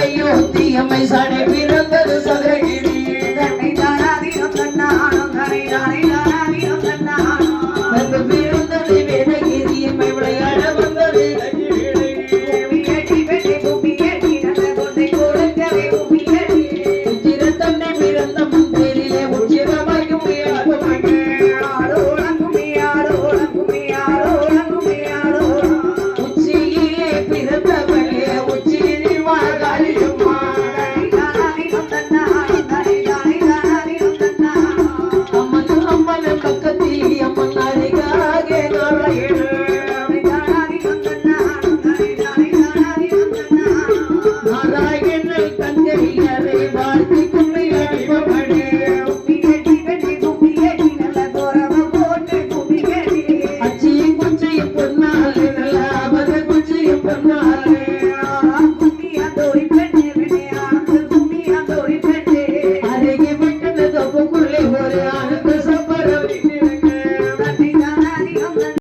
அயோத்தி அம்மை சடை பிறந்தது சதுரகிரி. siempre hoy tan.